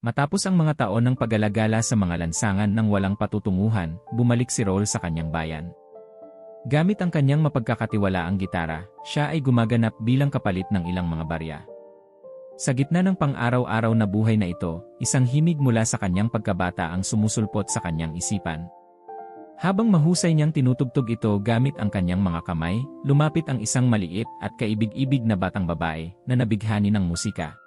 Matapos ang mga taon ng pag-alagala sa mga lansangan ng walang patutunguhan, bumalik si Roll sa kanyang bayan. Gamit ang kanyang mapagkakatiwalaang gitara, siya ay gumaganap bilang kapalit ng ilang mga barya. Sa gitna ng pang-araw-araw na buhay na ito, isang himig mula sa kanyang pagkabata ang sumusulpot sa kanyang isipan. Habang mahusay niyang tinutugtog ito gamit ang kanyang mga kamay, lumapit ang isang maliit at kaibig-ibig na batang babae na nabighani ng musika.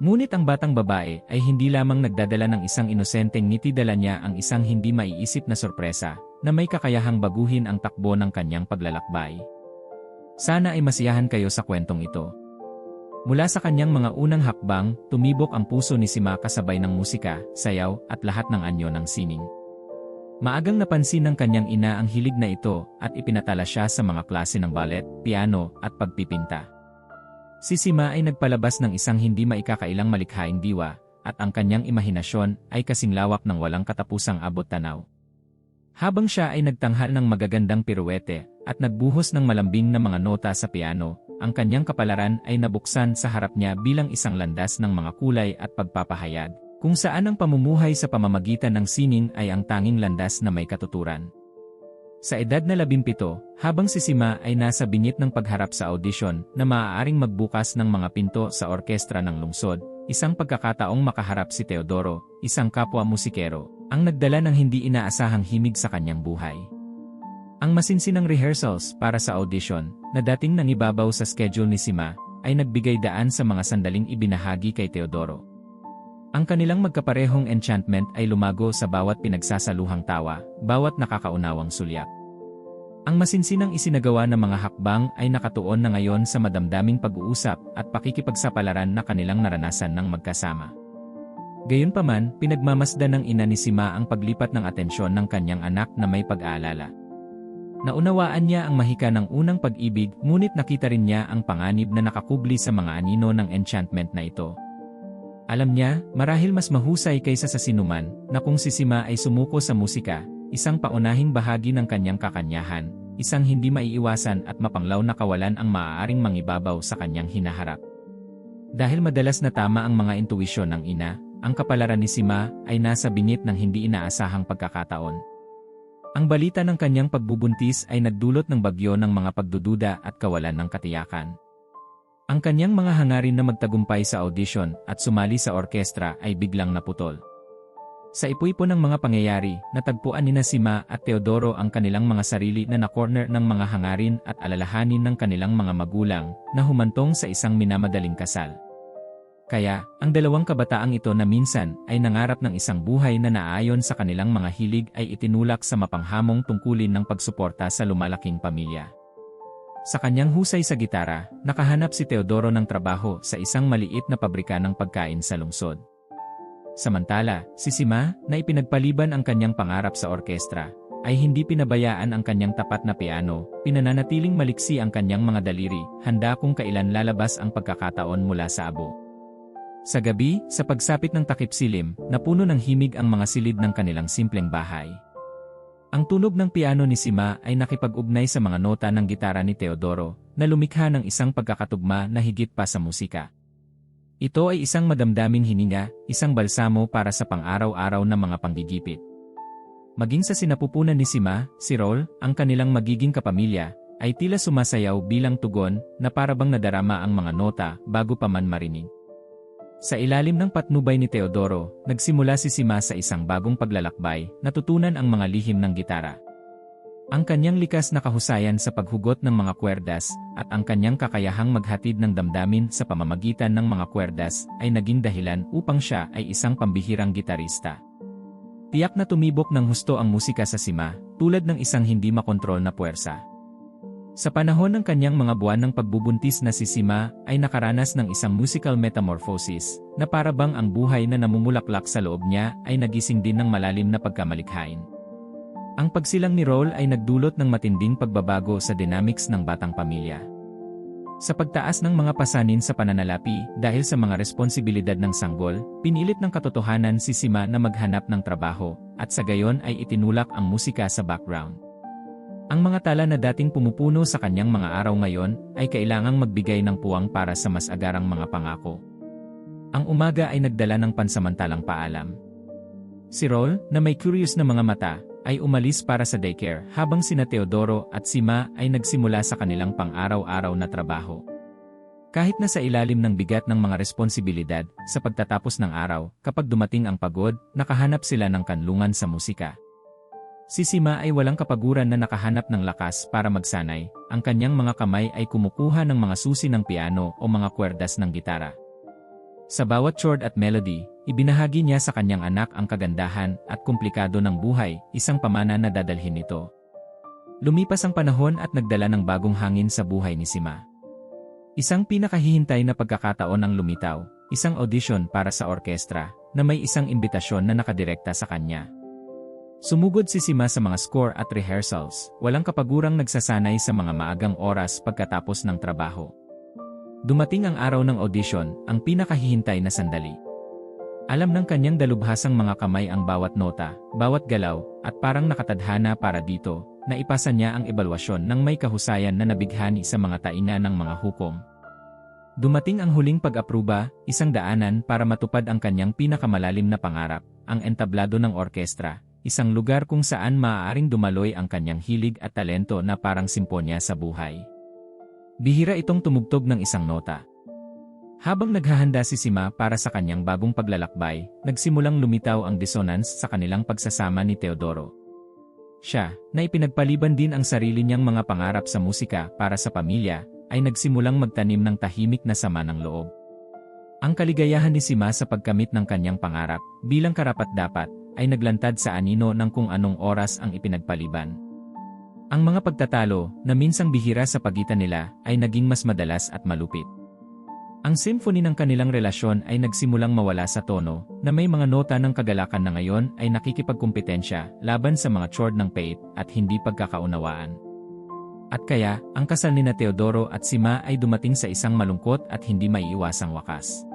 Ngunit ang batang babae ay hindi lamang nagdadala ng isang inosenteng ngiti dala niya ang isang hindi maiisip na sorpresa na may kakayahang baguhin ang takbo ng kanyang paglalakbay. Sana ay masiyahan kayo sa kwentong ito. Mula sa kanyang mga unang hakbang, tumibok ang puso ni Sima kasabay ng musika, sayaw, at lahat ng anyo ng sining. Maagang napansin ng kanyang ina ang hilig na ito at ipinatala siya sa mga klase ng ballet, piano, at pagpipinta. Si Sima ay nagpalabas ng isang hindi maikakailang malikhaing diwa, at ang kanyang imahinasyon ay kasing lawak ng walang katapusang abot tanaw. Habang siya ay nagtanghal ng magagandang piruwete at nagbuhos ng malambing na mga nota sa piano, ang kanyang kapalaran ay nabuksan sa harap niya bilang isang landas ng mga kulay at pagpapahayag, kung saan ang pamumuhay sa pamamagitan ng sining ay ang tanging landas na may katuturan. Sa edad na labimpito, habang si Sima ay nasa bingit ng pagharap sa audition na maaaring magbukas ng mga pinto sa orkestra ng lungsod, isang pagkakataong makaharap si Teodoro, isang kapwa musikero, ang nagdala ng hindi inaasahang himig sa kanyang buhay. Ang masinsinang rehearsals para sa audition, na dating nangibabaw sa schedule ni Sima, ay nagbigay daan sa mga sandaling ibinahagi kay Teodoro. Ang kanilang magkaparehong enchantment ay lumago sa bawat pinagsasaluhang tawa, bawat nakakaunawang sulyak. Ang masinsinang isinagawa ng mga hakbang ay nakatuon na ngayon sa madamdaming pag-uusap at pakikipagsapalaran na kanilang naranasan ng magkasama. Gayunpaman, pinagmamasdan ng ina ni Sima ang paglipat ng atensyon ng kanyang anak na may pag-aalala. Naunawaan niya ang mahika ng unang pag-ibig ngunit nakita rin niya ang panganib na nakakubli sa mga anino ng enchantment na ito. Alam niya, marahil mas mahusay kaysa sa sinuman, na kung si Sima ay sumuko sa musika, isang paunahing bahagi ng kanyang kakanyahan, isang hindi maiiwasan at mapanglaw na kawalan ang maaaring mangibabaw sa kanyang hinaharap. Dahil madalas na tama ang mga intuwisyon ng ina, ang kapalaran ni Sima ay nasa bingit ng hindi inaasahang pagkakataon. Ang balita ng kanyang pagbubuntis ay nagdulot ng bagyo ng mga pagdududa at kawalan ng katiyakan. Ang kanyang mga hangarin na magtagumpay sa audition at sumali sa orkestra ay biglang naputol. Sa ipuipo ng mga pangyayari, natagpuan ni Nasima at Teodoro ang kanilang mga sarili na na-corner ng mga hangarin at alalahanin ng kanilang mga magulang na humantong sa isang minamadaling kasal. Kaya, ang dalawang kabataang ito na minsan ay nangarap ng isang buhay na naayon sa kanilang mga hilig ay itinulak sa mapanghamong tungkulin ng pagsuporta sa lumalaking pamilya. Sa kanyang husay sa gitara, nakahanap si Teodoro ng trabaho sa isang maliit na pabrika ng pagkain sa lungsod. Samantala, si Sima, na ipinagpaliban ang kanyang pangarap sa orkestra, ay hindi pinabayaan ang kanyang tapat na piano, pinananatiling maliksi ang kanyang mga daliri, handa kung kailan lalabas ang pagkakataon mula sa abo. Sa gabi, sa pagsapit ng takip silim, napuno ng himig ang mga silid ng kanilang simpleng bahay. Ang tunog ng piano ni Sima ay nakipag-ugnay sa mga nota ng gitara ni Teodoro, na lumikha ng isang pagkakatugma na higit pa sa musika. Ito ay isang madamdaming hininga, isang balsamo para sa pang-araw-araw na mga panggigipit. Maging sa sinapupunan ni Sima, si Rol, ang kanilang magiging kapamilya, ay tila sumasayaw bilang tugon na parabang nadarama ang mga nota bago pa man marinig. Sa ilalim ng patnubay ni Teodoro, nagsimula si Sima sa isang bagong paglalakbay, natutunan ang mga lihim ng gitara. Ang kanyang likas na kahusayan sa paghugot ng mga kwerdas at ang kanyang kakayahang maghatid ng damdamin sa pamamagitan ng mga kwerdas ay naging dahilan upang siya ay isang pambihirang gitarista. Tiyak na tumibok ng husto ang musika sa Sima, tulad ng isang hindi makontrol na puwersa. Sa panahon ng kanyang mga buwan ng pagbubuntis na si Sima ay nakaranas ng isang musical metamorphosis na parabang ang buhay na namumulaklak sa loob niya ay nagising din ng malalim na pagkamalikhain. Ang pagsilang ni Roll ay nagdulot ng matinding pagbabago sa dynamics ng batang pamilya. Sa pagtaas ng mga pasanin sa pananalapi dahil sa mga responsibilidad ng sanggol, pinilit ng katotohanan si Sima na maghanap ng trabaho at sa gayon ay itinulak ang musika sa background. Ang mga tala na dating pumupuno sa kanyang mga araw ngayon ay kailangang magbigay ng puwang para sa mas agarang mga pangako. Ang umaga ay nagdala ng pansamantalang paalam. Si Rol, na may curious na mga mata, ay umalis para sa daycare habang sina Teodoro at si Ma ay nagsimula sa kanilang pang-araw-araw na trabaho. Kahit na sa ilalim ng bigat ng mga responsibilidad, sa pagtatapos ng araw, kapag dumating ang pagod, nakahanap sila ng kanlungan sa musika. Si Sima ay walang kapaguran na nakahanap ng lakas para magsanay, ang kanyang mga kamay ay kumukuha ng mga susi ng piano o mga kwerdas ng gitara. Sa bawat chord at melody, ibinahagi niya sa kanyang anak ang kagandahan at komplikado ng buhay, isang pamana na dadalhin nito. Lumipas ang panahon at nagdala ng bagong hangin sa buhay ni Sima. Isang pinakahihintay na pagkakataon ang lumitaw, isang audition para sa orkestra, na may isang imbitasyon na nakadirekta sa kanya. Sumugod si Sima sa mga score at rehearsals, walang kapagurang nagsasanay sa mga maagang oras pagkatapos ng trabaho. Dumating ang araw ng audition, ang pinakahihintay na sandali. Alam ng kanyang dalubhasang mga kamay ang bawat nota, bawat galaw, at parang nakatadhana para dito, na ipasa niya ang ebalwasyon ng may kahusayan na nabighani sa mga taina ng mga hukom. Dumating ang huling pag-apruba, isang daanan para matupad ang kanyang pinakamalalim na pangarap, ang entablado ng orkestra, isang lugar kung saan maaaring dumaloy ang kanyang hilig at talento na parang simponya sa buhay. Bihira itong tumugtog ng isang nota. Habang naghahanda si Sima para sa kanyang bagong paglalakbay, nagsimulang lumitaw ang dissonance sa kanilang pagsasama ni Teodoro. Siya, na ipinagpaliban din ang sarili niyang mga pangarap sa musika para sa pamilya, ay nagsimulang magtanim ng tahimik na sama ng loob. Ang kaligayahan ni Sima sa pagkamit ng kanyang pangarap, bilang karapat-dapat, ay naglantad sa anino ng kung anong oras ang ipinagpaliban. Ang mga pagtatalo, na minsang bihira sa pagitan nila, ay naging mas madalas at malupit. Ang symphony ng kanilang relasyon ay nagsimulang mawala sa tono, na may mga nota ng kagalakan na ngayon ay nakikipagkumpetensya laban sa mga chord ng faith at hindi pagkakaunawaan. At kaya, ang kasal ni na Teodoro at si Ma ay dumating sa isang malungkot at hindi maiiwasang wakas.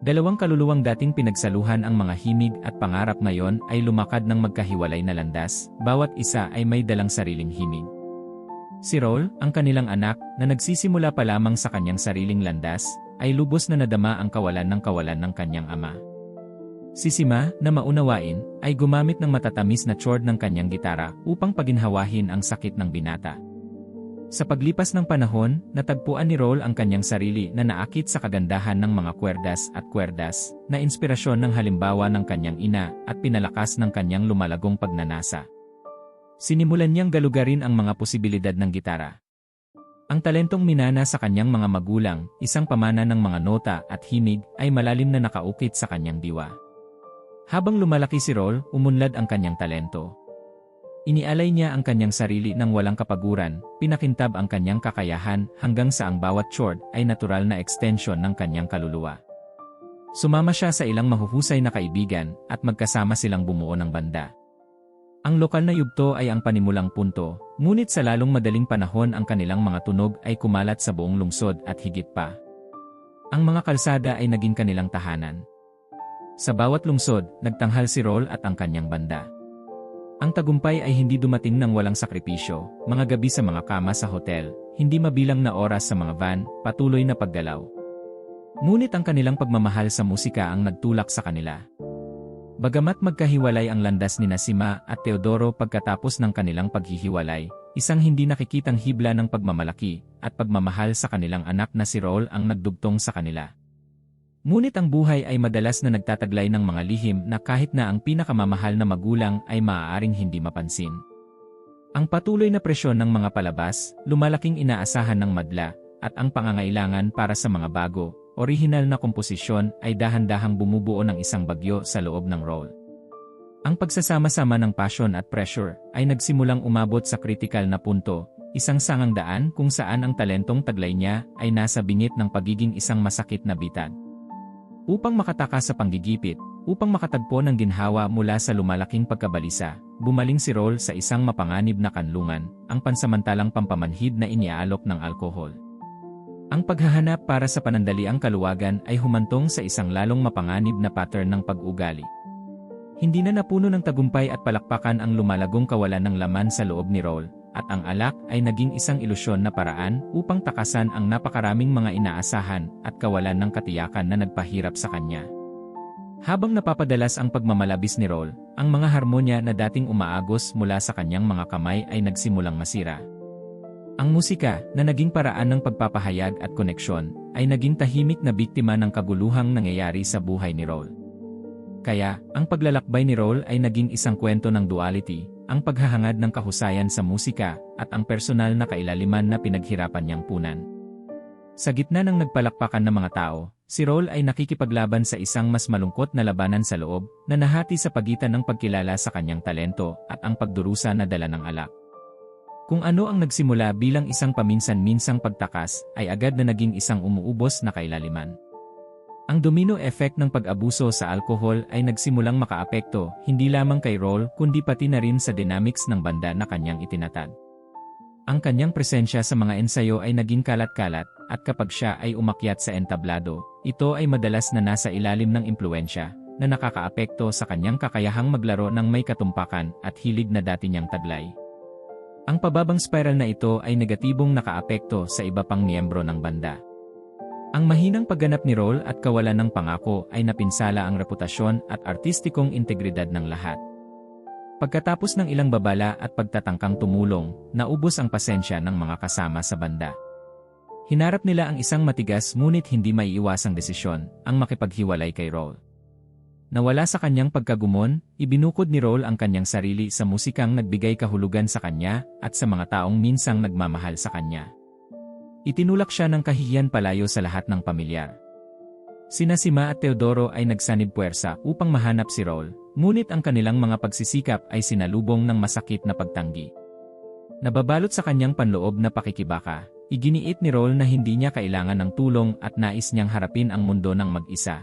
Dalawang kaluluwang dating pinagsaluhan ang mga himig at pangarap ngayon ay lumakad ng magkahiwalay na landas, bawat isa ay may dalang sariling himig. Si Rol, ang kanilang anak, na nagsisimula pa lamang sa kanyang sariling landas, ay lubos na nadama ang kawalan ng kawalan ng kanyang ama. Si Sima, na maunawain, ay gumamit ng matatamis na chord ng kanyang gitara upang paginhawahin ang sakit ng binata. Sa paglipas ng panahon, natagpuan ni Rol ang kanyang sarili na naakit sa kagandahan ng mga kwerdas at kwerdas, na inspirasyon ng halimbawa ng kanyang ina at pinalakas ng kanyang lumalagong pagnanasa. Sinimulan niyang galugarin ang mga posibilidad ng gitara. Ang talentong minana sa kanyang mga magulang, isang pamana ng mga nota at himig, ay malalim na nakaukit sa kanyang diwa. Habang lumalaki si Rol, umunlad ang kanyang talento. Inialay niya ang kanyang sarili ng walang kapaguran, pinakintab ang kanyang kakayahan hanggang sa ang bawat chord ay natural na extension ng kanyang kaluluwa. Sumama siya sa ilang mahuhusay na kaibigan at magkasama silang bumuo ng banda. Ang lokal na yugto ay ang panimulang punto, ngunit sa lalong madaling panahon ang kanilang mga tunog ay kumalat sa buong lungsod at higit pa. Ang mga kalsada ay naging kanilang tahanan. Sa bawat lungsod, nagtanghal si Rol at ang kanyang banda. Ang tagumpay ay hindi dumating ng walang sakripisyo, mga gabi sa mga kama sa hotel, hindi mabilang na oras sa mga van, patuloy na paggalaw. Ngunit ang kanilang pagmamahal sa musika ang nagtulak sa kanila. Bagamat magkahiwalay ang landas ni Nasima at Teodoro pagkatapos ng kanilang paghihiwalay, isang hindi nakikitang hibla ng pagmamalaki at pagmamahal sa kanilang anak na si Rol ang nagdugtong sa kanila. Ngunit ang buhay ay madalas na nagtataglay ng mga lihim na kahit na ang pinakamamahal na magulang ay maaaring hindi mapansin. Ang patuloy na presyon ng mga palabas, lumalaking inaasahan ng madla, at ang pangangailangan para sa mga bago, orihinal na komposisyon ay dahan-dahang bumubuo ng isang bagyo sa loob ng role. Ang pagsasama-sama ng passion at pressure ay nagsimulang umabot sa kritikal na punto, isang sangang daan kung saan ang talentong taglay niya ay nasa bingit ng pagiging isang masakit na bitad. Upang makataka sa panggigipit, upang makatagpo ng ginhawa mula sa lumalaking pagkabalisa, bumaling si Roll sa isang mapanganib na kanlungan, ang pansamantalang pampamanhid na iniaalok ng alkohol. Ang paghahanap para sa panandaliang kaluwagan ay humantong sa isang lalong mapanganib na pattern ng pag-ugali. Hindi na napuno ng tagumpay at palakpakan ang lumalagong kawalan ng laman sa loob ni Roll, at ang alak ay naging isang ilusyon na paraan upang takasan ang napakaraming mga inaasahan at kawalan ng katiyakan na nagpahirap sa kanya. Habang napapadalas ang pagmamalabis ni Roll, ang mga harmonya na dating umaagos mula sa kanyang mga kamay ay nagsimulang masira. Ang musika, na naging paraan ng pagpapahayag at koneksyon, ay naging tahimik na biktima ng kaguluhang nangyayari sa buhay ni Roll. Kaya, ang paglalakbay ni Roll ay naging isang kwento ng duality, ang paghahangad ng kahusayan sa musika, at ang personal na kailaliman na pinaghirapan niyang punan. Sa gitna ng nagpalakpakan ng mga tao, si Roll ay nakikipaglaban sa isang mas malungkot na labanan sa loob, na nahati sa pagitan ng pagkilala sa kanyang talento at ang pagdurusa na dala ng alak. Kung ano ang nagsimula bilang isang paminsan-minsang pagtakas, ay agad na naging isang umuubos na kailaliman. Ang domino effect ng pag-abuso sa alkohol ay nagsimulang makaapekto hindi lamang kay Roll kundi pati na rin sa dynamics ng banda na kanyang itinatag. Ang kanyang presensya sa mga ensayo ay naging kalat-kalat at kapag siya ay umakyat sa entablado, ito ay madalas na nasa ilalim ng impluensya na nakakaapekto sa kanyang kakayahang maglaro ng may katumpakan at hilig na dati niyang taglay. Ang pababang spiral na ito ay negatibong nakaapekto sa iba pang miyembro ng banda. Ang mahinang pagganap ni Roll at kawalan ng pangako ay napinsala ang reputasyon at artistikong integridad ng lahat. Pagkatapos ng ilang babala at pagtatangkang tumulong, naubos ang pasensya ng mga kasama sa banda. Hinarap nila ang isang matigas ngunit hindi maiiwasang desisyon, ang makipaghiwalay kay Roll. Nawala sa kanyang pagkagumon, ibinukod ni Roll ang kanyang sarili sa musikang nagbigay kahulugan sa kanya at sa mga taong minsang nagmamahal sa kanya. Itinulak siya ng kahihiyan palayo sa lahat ng pamilyar. Sina Sima at Teodoro ay nagsanib puwersa upang mahanap si Roll, ngunit ang kanilang mga pagsisikap ay sinalubong ng masakit na pagtanggi. Nababalot sa kanyang panloob na pakikibaka, iginiit ni Roll na hindi niya kailangan ng tulong at nais niyang harapin ang mundo ng mag-isa.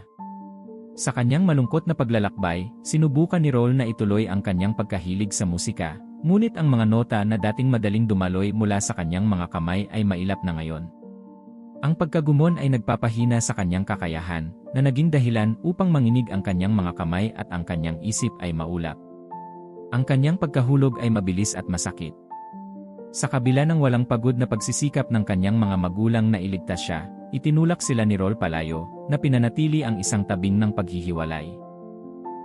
Sa kanyang malungkot na paglalakbay, sinubukan ni Roll na ituloy ang kanyang pagkahilig sa musika, Ngunit ang mga nota na dating madaling dumaloy mula sa kanyang mga kamay ay mailap na ngayon. Ang pagkagumon ay nagpapahina sa kanyang kakayahan, na naging dahilan upang manginig ang kanyang mga kamay at ang kanyang isip ay maulap. Ang kanyang pagkahulog ay mabilis at masakit. Sa kabila ng walang pagod na pagsisikap ng kanyang mga magulang na iligtas siya, itinulak sila ni Rol Palayo, na pinanatili ang isang tabing ng paghihiwalay.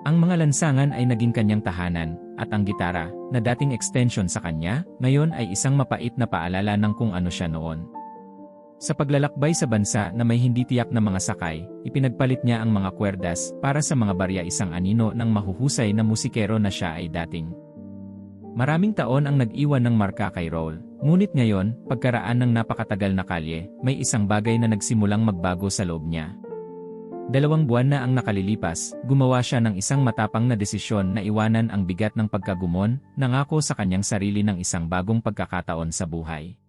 Ang mga lansangan ay naging kanyang tahanan, at ang gitara, na dating extension sa kanya, ngayon ay isang mapait na paalala ng kung ano siya noon. Sa paglalakbay sa bansa na may hindi tiyak na mga sakay, ipinagpalit niya ang mga kwerdas para sa mga barya isang anino ng mahuhusay na musikero na siya ay dating. Maraming taon ang nag-iwan ng marka kay Roll, ngunit ngayon, pagkaraan ng napakatagal na kalye, may isang bagay na nagsimulang magbago sa loob niya. Dalawang buwan na ang nakalilipas, gumawa siya ng isang matapang na desisyon na iwanan ang bigat ng pagkagumon, nangako sa kanyang sarili ng isang bagong pagkakataon sa buhay.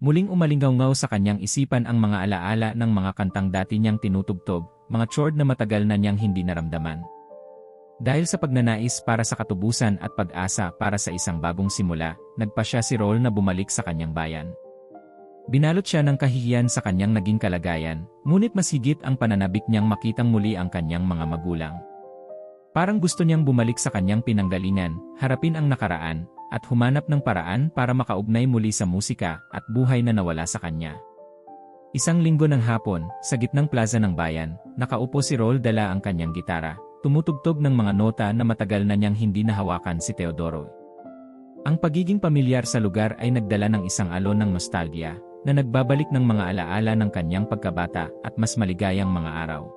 Muling umalingaw sa kanyang isipan ang mga alaala ng mga kantang dati niyang tinutugtog, mga chord na matagal na niyang hindi naramdaman. Dahil sa pagnanais para sa katubusan at pag-asa para sa isang bagong simula, nagpa siya si Roll na bumalik sa kanyang bayan. Binalot siya ng kahihiyan sa kanyang naging kalagayan, ngunit mas higit ang pananabik niyang makitang muli ang kanyang mga magulang. Parang gusto niyang bumalik sa kanyang pinanggalingan, harapin ang nakaraan, at humanap ng paraan para makaugnay muli sa musika at buhay na nawala sa kanya. Isang linggo ng hapon, sa gitnang plaza ng bayan, nakaupo si Roll dala ang kanyang gitara, tumutugtog ng mga nota na matagal na niyang hindi nahawakan si Teodoro. Ang pagiging pamilyar sa lugar ay nagdala ng isang alon ng nostalgia, na nagbabalik ng mga alaala ng kanyang pagkabata at mas maligayang mga araw.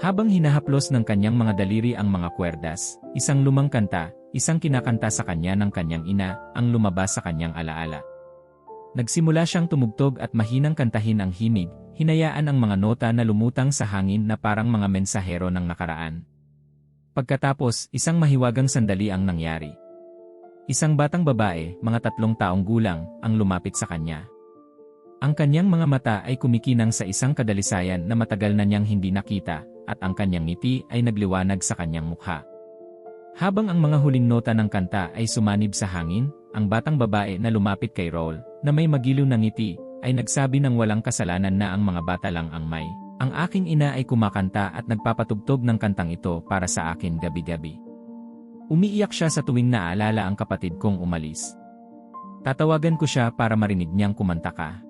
Habang hinahaplos ng kanyang mga daliri ang mga kwerdas, isang lumang kanta, isang kinakanta sa kanya ng kanyang ina, ang lumabas sa kanyang alaala. Nagsimula siyang tumugtog at mahinang kantahin ang himig, hinayaan ang mga nota na lumutang sa hangin na parang mga mensahero ng nakaraan. Pagkatapos, isang mahiwagang sandali ang nangyari. Isang batang babae, mga tatlong taong gulang, ang lumapit sa kanya. Ang kanyang mga mata ay kumikinang sa isang kadalisayan na matagal na niyang hindi nakita, at ang kanyang ngiti ay nagliwanag sa kanyang mukha. Habang ang mga huling nota ng kanta ay sumanib sa hangin, ang batang babae na lumapit kay Roll, na may magiliw na ngiti, ay nagsabi ng walang kasalanan na ang mga bata lang ang may. Ang aking ina ay kumakanta at nagpapatugtog ng kantang ito para sa akin gabi-gabi. Umiiyak siya sa tuwing naalala ang kapatid kong umalis. Tatawagan ko siya para marinig niyang kumanta ka.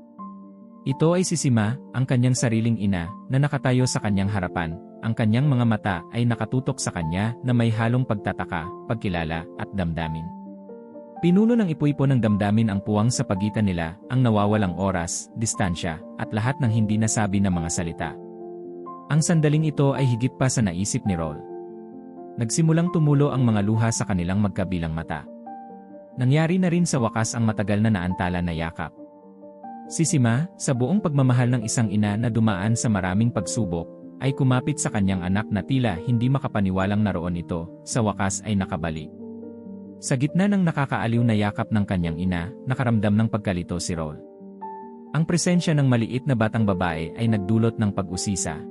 Ito ay si Sima, ang kanyang sariling ina, na nakatayo sa kanyang harapan. Ang kanyang mga mata ay nakatutok sa kanya na may halong pagtataka, pagkilala, at damdamin. Pinuno ng ipuipo ng damdamin ang puwang sa pagitan nila, ang nawawalang oras, distansya, at lahat ng hindi nasabi na mga salita. Ang sandaling ito ay higit pa sa naisip ni Roll. Nagsimulang tumulo ang mga luha sa kanilang magkabilang mata. Nangyari na rin sa wakas ang matagal na naantala na yakap. Si Sima, sa buong pagmamahal ng isang ina na dumaan sa maraming pagsubok, ay kumapit sa kanyang anak na tila hindi makapaniwalang naroon ito, sa wakas ay nakabalik. Sa gitna ng nakakaaliw na yakap ng kanyang ina, nakaramdam ng pagkalito si Roll. Ang presensya ng maliit na batang babae ay nagdulot ng pag-usisa.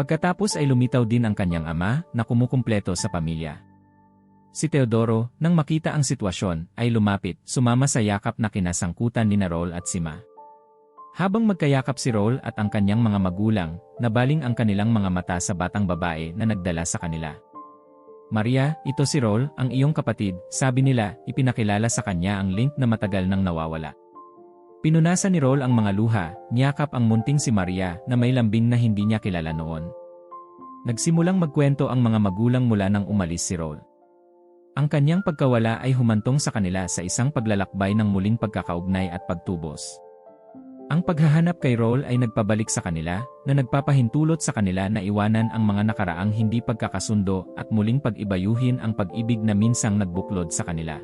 Pagkatapos ay lumitaw din ang kanyang ama na kumukumpleto sa pamilya. Si Teodoro, nang makita ang sitwasyon, ay lumapit, sumama sa yakap na kinasangkutan ni Roll at Sima. Habang magkayakap si Roll at ang kanyang mga magulang, nabaling ang kanilang mga mata sa batang babae na nagdala sa kanila. Maria, ito si Roll, ang iyong kapatid, sabi nila, ipinakilala sa kanya ang link na matagal nang nawawala. Pinunasan ni Roll ang mga luha, niyakap ang munting si Maria na may lambing na hindi niya kilala noon. Nagsimulang magkwento ang mga magulang mula nang umalis si Roll. Ang kanyang pagkawala ay humantong sa kanila sa isang paglalakbay ng muling pagkakaugnay at pagtubos. Ang paghahanap kay Roll ay nagpabalik sa kanila, na nagpapahintulot sa kanila na iwanan ang mga nakaraang hindi pagkakasundo at muling pag-ibayuhin ang pag-ibig na minsang nagbuklod sa kanila.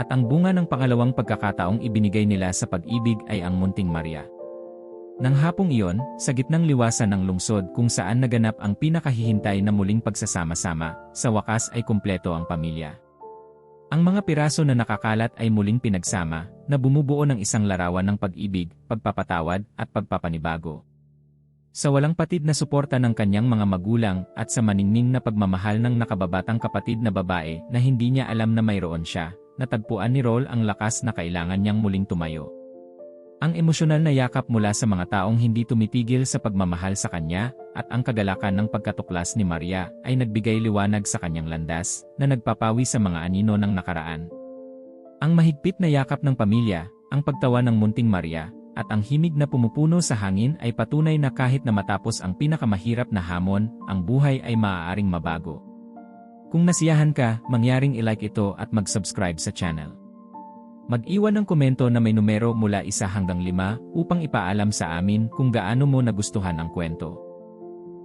At ang bunga ng pangalawang pagkakataong ibinigay nila sa pag-ibig ay ang munting Maria. Nang hapong iyon, sa gitnang liwasan ng lungsod kung saan naganap ang pinakahihintay na muling pagsasama-sama, sa wakas ay kumpleto ang pamilya. Ang mga piraso na nakakalat ay muling pinagsama, na bumubuo ng isang larawan ng pag-ibig, pagpapatawad, at pagpapanibago. Sa walang patid na suporta ng kanyang mga magulang at sa maningning na pagmamahal ng nakababatang kapatid na babae na hindi niya alam na mayroon siya, natagpuan ni Roll ang lakas na kailangan niyang muling tumayo. Ang emosyonal na yakap mula sa mga taong hindi tumitigil sa pagmamahal sa kanya at ang kagalakan ng pagkatuklas ni Maria ay nagbigay liwanag sa kanyang landas na nagpapawi sa mga anino ng nakaraan. Ang mahigpit na yakap ng pamilya, ang pagtawa ng munting Maria, at ang himig na pumupuno sa hangin ay patunay na kahit na matapos ang pinakamahirap na hamon, ang buhay ay maaaring mabago. Kung nasiyahan ka, mangyaring ilike ito at mag-subscribe sa channel. Mag-iwan ng komento na may numero mula isa hanggang lima upang ipaalam sa amin kung gaano mo nagustuhan ang kwento.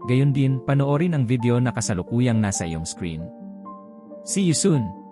Gayon din, panoorin ang video na kasalukuyang nasa iyong screen. See you soon!